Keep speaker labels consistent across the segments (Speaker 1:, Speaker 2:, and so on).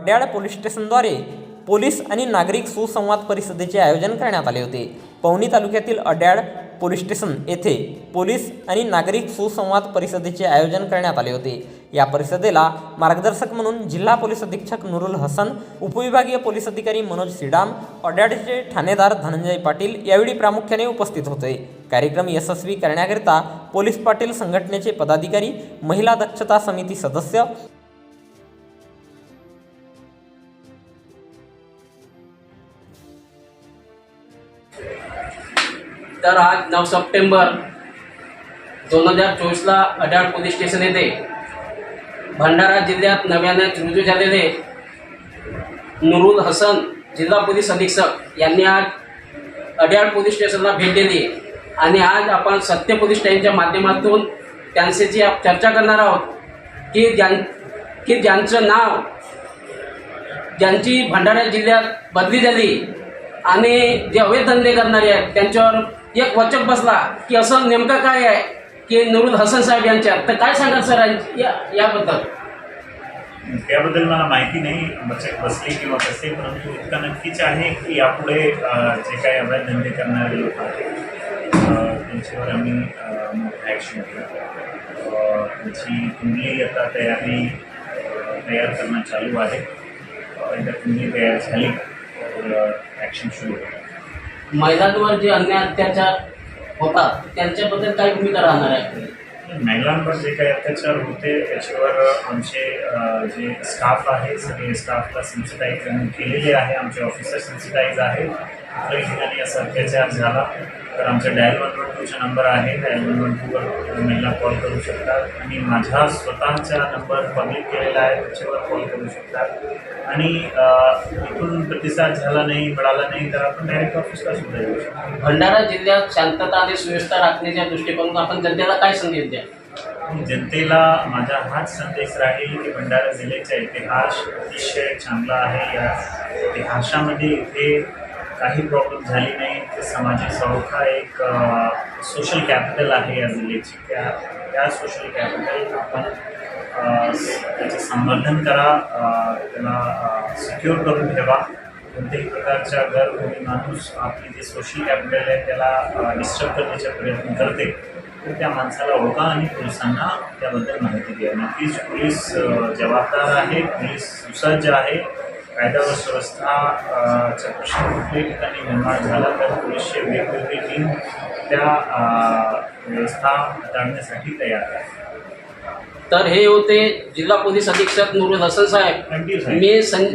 Speaker 1: Adyal police स्टेशनद्वारे police आणि नागरिक सुसंवाद परिषदेचे आयोजन करण्यात आले होते. पवनी तालुक्यातील अड्याळ पोलीस स्टेशन येथे पोलीस आणि नागरिक सुसंवाद परिषदेचे आयोजन करण्यात आले होते. या परिषदेला मार्गदर्शक म्हणून जिल्हा पोलीस अधीक्षक नुरुल हसन उपविभागीय पोलीस अधिकारी मनोज सिडाम अड्याळचे ठाणेदार धनंजय पाटील यावेळी प्रामुख्याने उपस्थित होते. कार्यक्रम यशस्वी करण्याकरिता पोलीस पाटील संघटनेचे पदाधिकारी महिला दक्षता समिती सदस्य
Speaker 2: तर आज नऊ सप्टेंबर दोन हजार चोवीसला अड्याळ पोलीस स्टेशन येथे भंडारा जिल्ह्यात नव्याने रुजू झालेले नुरुल हसन जिल्हा पोलीस अधीक्षक यांनी आज अड्याळ पोलीस स्टेशनला भेट दिली. आणि आज आपण सत्य पोलीस स्टेशनच्या माध्यमातून त्यांच्याशी आप- चर्चा करणार आहोत की ज्यां की ज्यांचं नाव ज्यांची भंडारा जिल्ह्यात बदली झाली जे अवैध धंदे आहेत, त्यांच्यावर एक वचक बसला की असं नेमकं काय आहे की नुरुल हसन साहेब यांच्या तर काय सांगाल सर या, याबद्दल?
Speaker 3: त्याबद्दल मला माहिती नाही बचत बसली किंवा कसे परंतु इतकं नक्कीच आहे की यापुढे जे काही अवैध धंदे करणारे लोक आहेत त्यांच्यावर कुंडली आता तयारी तयार करणं चालू एकदा कुंडली तयार ॲक्शन सुरू
Speaker 2: महिलांवर जे अन्याय अत्याचार होतात त्यांच्याबद्दल काय भूमिका राहणार आहे?
Speaker 3: महिलांवर जे काही अत्याचार होते त्याच्यावर आमचे जे स्टाफ आहे सगळे स्टाफला सेन्सिटाईज केलेले आहे आमचे ऑफिसर सेन्सिटाईज आहे कुठल्याही ठिकाणी असा अत्याचार झाला. तर आमचा डायल वन वन टूचा नंबर आहे. डायल वन वन टूवर महिला कॉल करू शकतात. आणि माझा स्वतःचा नंबर पब्लिक केलेला आहे. त्याच्यावर कॉल करू शकतात. आणि इथून प्रतिसाद झाला नाही मिळाला नाही तर आपण डायरेक्ट ऑफिसला सुद्धा येऊ शकतो.
Speaker 2: भंडारा जिल्ह्यात शांतता आणि सुव्यवस्था राखण्याच्या दृष्टिकोनातून आपण जनतेला काय संदेश द्या
Speaker 3: जनतेला माझा हाच संदेश राहील की भंडारा जिल्ह्याचा इतिहास अतिशय चांगला आहे. या इतिहासामध्ये इथे काही प्रॉब्लेम झाली नाही. ते सामाजिक संस्था एक सोशल कॅपिटल आहे या जिल्ह्याची. त्या त्या सोशल कॅपिटल आपण त्याचं संवर्धन करा त्याला सिक्युअर करून ठेवा. कोणत्याही प्रकारच्या घर कोणी माणूस आपली जे सोशल कॅपिटल आहे त्याला डिस्टर्ब करण्याचा प्रयत्न करते तर त्या माणसाला ओळखा आणि पोलिसांना त्याबद्दल माहिती द्या. नक्कीच पोलीस जबाबदार आहे पोलीस सुसज्ज आहे कायदा व सुव्यवस्था अ, चा प्रश्न कुठल्याही ठिकाणी निर्माण झाला तर पोलीसचे वेगवेगळी टीम त्या व्यवस्था हाताळण्यासाठी तयार आहे.
Speaker 2: तर हे होते जिल्हा पोलीस अधीक्षक नुरुल हसन साहेब. मी सं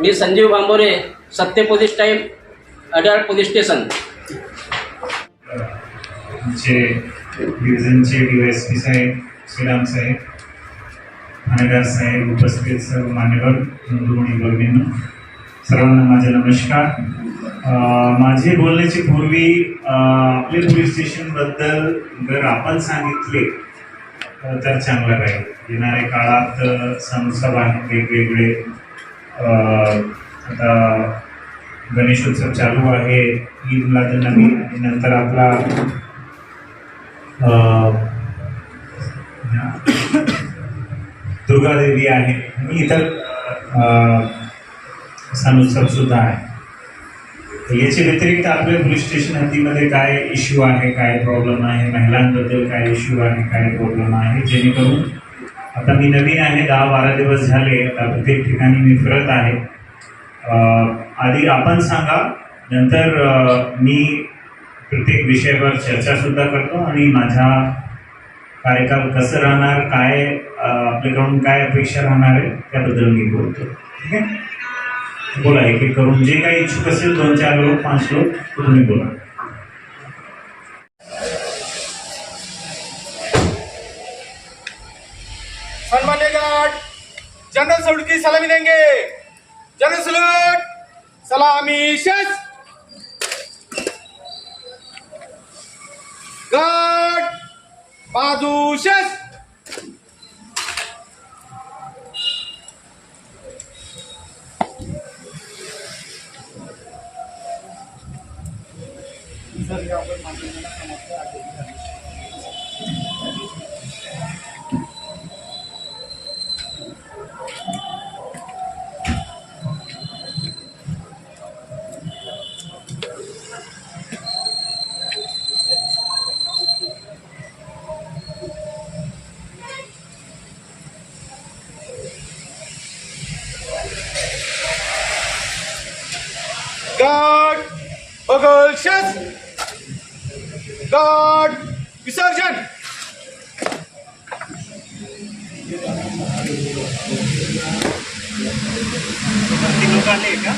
Speaker 2: मी Sanjeev Bambore Satya police time Adyal police station.
Speaker 3: आमचे डिव्हिजनचे डी एस पी साहेब श्रीराम साहेब ठाणेदार साहेब उपस्थित सर्व मान्यवर बंधू आणि सर्वांना माझे नमस्कार. माझे बोलण्याची पूर्वी आपले पोलीस स्टेशनबद्दल जर आपण सांगितले तर चांगलं राहील. येणाऱ्या काळात अं, सणोत्सव आहेत वेगवेगळे आता गणेशोत्सव चालू आहे ईद नबी आणि नंतर आपला दुर्गादेवी आहे. आणि इतर अं, सुद्धा आहे. याचे याच्या व्यतिरिक्त आपल्या पोलीस स्टेशन हद्दीमध्ये काय इश्यू आहे काय प्रॉब्लेम आहे महिलांबद्दल काय इश्यू आहे काय प्रॉब्लेम आहे? जेणेकरून आता मी नवीन आहे दहा बारा दिवस झाले आता प्रत्येक ठिकाणी मी फिरत आहे. आधी आपण सांगा नंतर मी प्रत्येक विषयावर चर्चासुद्धा करतो आणि माझ्या कार्यकाल कसं राहणार काय आपल्याकडून काय अपेक्षा राहणार आहे त्याबद्दल मी बोलतो. ठीक आहे? बोला एक एक करून जे काही इच्छुक असेल दोन चार लोक पाच लोक तुम्ही बोला.
Speaker 4: सम्मान्य गार्ड जनरल सलूट की सलामी देंगे। जनरल सलूट सलामी शेष। Guard Maduches! शेष गाड विसर्जन।
Speaker 3: लोक आले का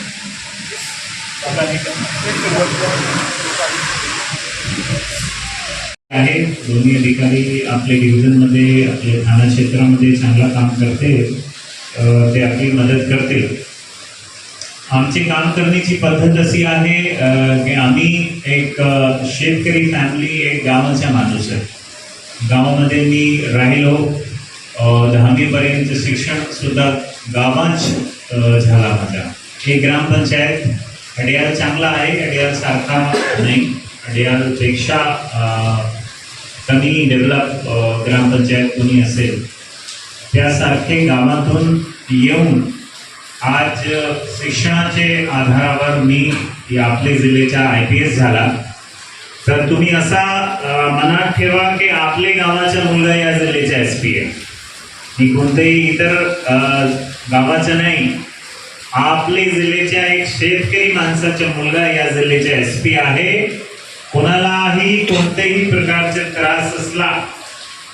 Speaker 3: आहे. दोन्ही अधिकारी आपल्या डिव्हिजनमध्ये आपल्या ठाणा क्षेत्रामध्ये चांगला काम करते. ते आपली मदत करते आमची काम करण्याची पद्धत अशी आहे की आम्ही एक शेतकरी फॅमिली एक गावाचा माणूस आहे. गावामध्ये मी राहिलो दहावीपर्यंत शिक्षणसुद्धा गावाच झाला माझा. हे ग्रामपंचायत अडियाल चांगला आहे अडियाल सारखा नाही. अडियालपेक्षा कमी डेव्हलप ग्रामपंचायत कोणी असेल त्यासारखे गावातून येऊन आज शिक्षणाचे आधारावर मी या आपले जिल्ह्याच्या आय पी एस झाला. तर तुम्ही असा मनात ठेवा की आपले गावाचा मुलगा या जिल्ह्याचा एस पी आहे. मी कोणत्याही इतर अ, गावाचं नाही आपले जिल्ह्याच्या एक शेतकरी माणसाचा मुलगा या जिल्ह्याचा एस पी आहे. कोणालाही कोणत्याही प्रकारचा त्रास असला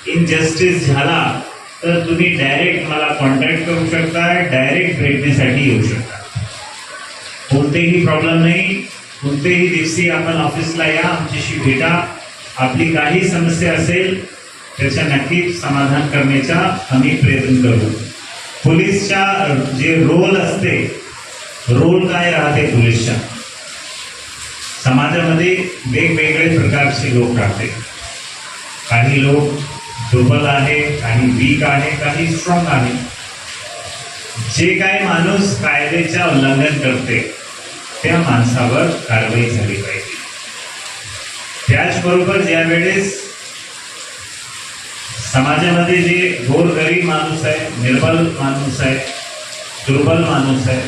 Speaker 3: इनजस्टिस झाला तर तुम्ही डायरेक्ट मला कॉन्टॅक्ट करू शकता डायरेक्ट भेटण्यासाठी येऊ शकता. कोणतेही प्रॉब्लेम नाही. कोणतेही दिवशी आपण ऑफिसला या आमच्याशी भेटा. आपली काही समस्या असेल त्याच्या नक्कीच समाधान करण्याचा आम्ही प्रयत्न करू. पोलीसच्या जे रोल असते रोल काय राहते पोलीसच्या? समाजामध्ये वेगवेगळे प्रकारचे लोक राहते. काही लोक दुर्बल आहे काही वीक आहे काही स्ट्रॉंग आहे. जे काही माणूस कायद्याच्या उल्लंघन करते त्या माणसावर कारवाई झाली पाहिजे. त्याचबरोबर ज्या वेळेस समाजामध्ये जे गोरगरीब माणूस आहे निर्बल माणूस आहे दुर्बल माणूस आहे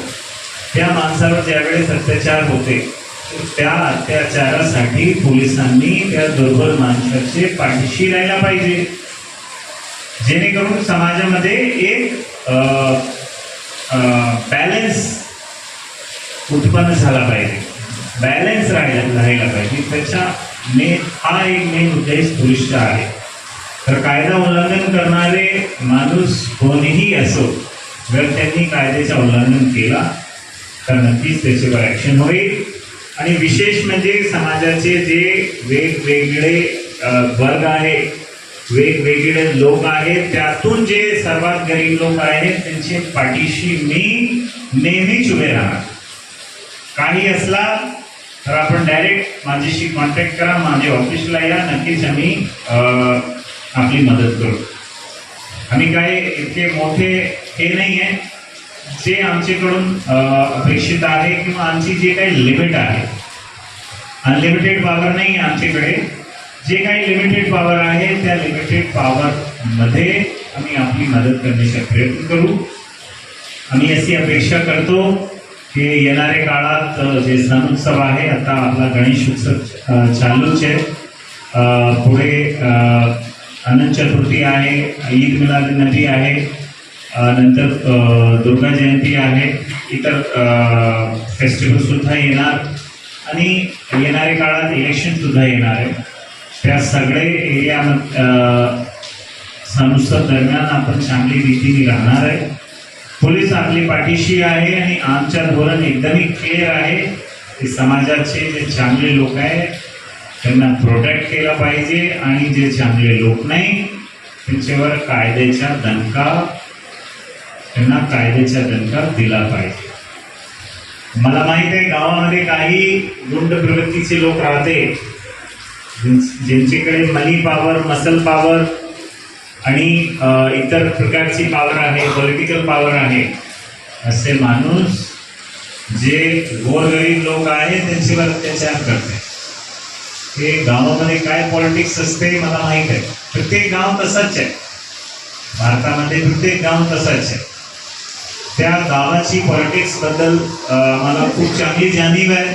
Speaker 3: त्या माणसावर ज्यावेळेस अत्याचार होते त्या अत्याचारासाठी पोलिसांनी त्या दुर्बल माणसाचे पाठीशी राहायला पाहिजे. जेणेकरून समाजामध्ये एक बॅलन्स उत्पन्न झाला पाहिजे. बॅलन्स राहिला राहायला पाहिजे. त्याच्या मे हा एक मेन उद्देश पुरुषचा आहे. तर कायदा उल्लंघन करणारे माणूस कोणीही असो जर त्यांनी कायद्याचं उल्लंघन केला तर नक्कीच त्याच्यावर ॲक्शन होईल. आणि विशेष म्हणजे समाजाचे जे वेगवेगळे वर्ग आहे वेगवेगळे लोक आहेत. त्यातून जे सर्वात गरीब लोक आहेत त्यांचे पाठीशी मी नेहमीच उभे राहणार. काही असला तर आपण डायरेक्ट माझ्याशी कॉन्टॅक्ट करा माझ्या ऑफिसला या नक्कीच आम्ही आपली मदत करू. आम्ही काय इतके मोठे हे नाही आहे जे आमच्याकडून अपेक्षित आहे किंवा आमची जे काही लिमिट आहे. अनलिमिटेड पॉवर नाही आहे आमच्याकडे. जे काही लिमिटेड पॉवर आहे त्या लिमिटेड पॉवरमध्ये आम्ही आपली मदत करण्याचा प्रयत्न करू. आम्ही अशी अपेक्षा करतो की येणाऱ्या काळात जे सण उत्सव आहे आता आपला गणेश उत्सव चालूच आहे. पुढे अनंत चतुर्थी आहे ईद मिलाद नदी आहे नंतर दुर्गा जयंती आहे इतर फेस्टिवल सुद्धा येणार. आणि येणाऱ्या काळात इलेक्शन सुद्धा येणार आहे. त्या सगळे एरिया संसद दरम्यान आपण चांगली रीतीने राहणार आहे. पोलीस आपली पाठीशी आहे आणि आमचं धोरण एकदमही क्लिअर आहे. की समाजाचे जे चांगले लोक आहेत त्यांना प्रोटेक्ट केलं पाहिजे आणि जे चांगले लोक नाही त्यांच्यावर कायद्याचा दणका त्यांना कायद्याचा दणका दिला पाहिजे. मला माहीत आहे गावामध्ये काही गुंड प्रवृत्तीचे लोक राहते. ज्यांच्याकडे मनी पॉवर मसल पॉवर आणि इतर प्रकारची पॉवर आहे पॉलिटिकल पॉवर आहे असे माणूस जे गोरगरीब लोक आहेत त्यांच्यावर अत्याचार करते हे गावामध्ये काय पॉलिटिक्स असते मला माहीत आहे. प्रत्येक गाव तसंच आहे. भारतामध्ये प्रत्येक गाव तसंच आहे. त्या गावाची पॉलिटिक्सबद्दल मला खूप चांगली जाणीव आहे.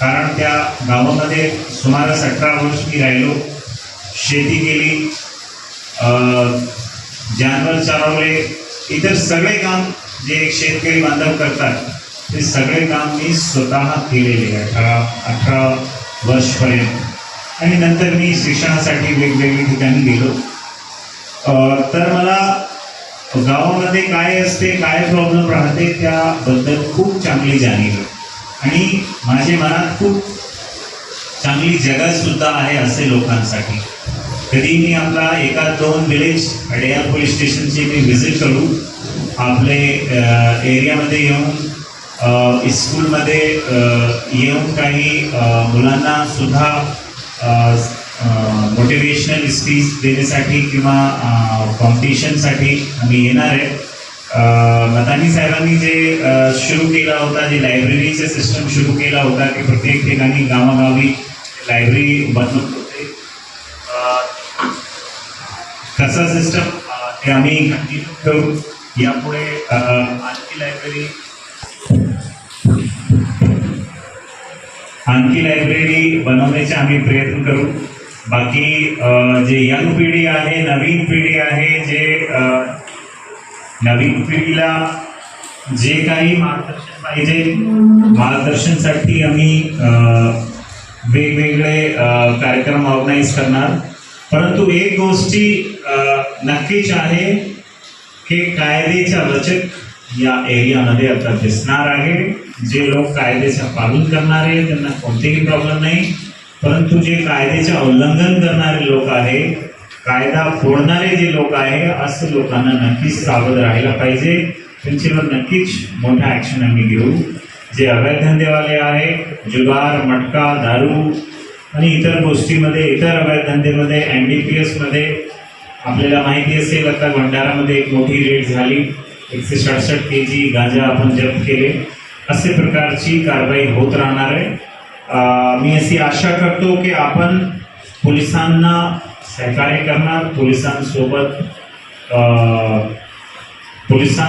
Speaker 3: कारण त्या गावामध्ये सुमारास अठरा वर्ष मी राहिलो. शेती केली. जानवर चालवले इतर सगळे काम जे एक शेतकरी बांधव करतात ते सगळे काम मी स्वतः केलेले अठरा अठरा वर्षपर्यंत. आणि नंतर मी शिक्षणासाठी वेगवेगळ्या ठिकाणी गेलो. तर मला गावामध्ये काय असते काय प्रॉब्लेम राहते त्याबद्दल खूप चांगली जाणीव आहे. आणि माझे मनात खूप चांगली जगासुद्धा आहे असे लोकांसाठी. कधी मी आपला एका दोन विलेज अडेयार पोलीस स्टेशनची मी व्हिजिट करू. आपले एरियामध्ये येऊन स्कूलमध्ये येऊन काही मुलांना सुद्धा मोटिवेशनल स्पीच देण्यासाठी किंवा कॉम्पिटिशनसाठी आम्ही येणार आहे. मतानी साहेबांनी जे सुरू केला होता जे लायब्ररीचे सिस्टम सुरू केला होता की प्रत्येक ठिकाणी गावागावी लायब्ररी बनवत होते. तसा सिस्टम ते आम्ही कंटिन्यू करू. यापुढे आणखी लायब्ररी आणखी लायब्ररी बनवण्याचे आम्ही प्रयत्न करू. बाकी जे यंग पिढी आहे नवीन पिढी आहे जे नवीन पिढीला जे काही मार्गदर्शन पाहिजे मार्गदर्शनसाठी आम्ही वेगवेगळे कार्यक्रम ऑर्गनाईज करणार. परंतु एक गोष्टी नक्कीच आहे की कायद्याच्या वचक या एरियामध्ये आता दिसणार आहे. जे लोक कायद्याचं पालन करणारे त्यांना कोणतेही प्रॉब्लेम नाही. परंतु जे कायद्याचे उल्लंघन करणारे लोक आहे कायदा फोडणारे जे लोक आहे असं लोकांना नक्कीच सावध राहायला पाहिजे. त्यांच्यावर नक्कीच मोठा ॲक्शन आम्ही घेऊ. जे अवैध धंदेवाले आहे जुगार मटका दारू आणि इतर गोष्टीमध्ये इतर अवैध धंदेमध्ये एम डी पी एसमध्ये आपल्याला माहिती असेल आता भंडारामध्ये एक मोठी रेड झाली. एकशे सडसष्ट के जी गांजा आपण जप्त केले. असे प्रकारची कारवाई होत राहणार आहे. मी अशी आशा करतो की आपण पोलिसांना सहकार्य करणार पोलिसांसोबत पोलिसां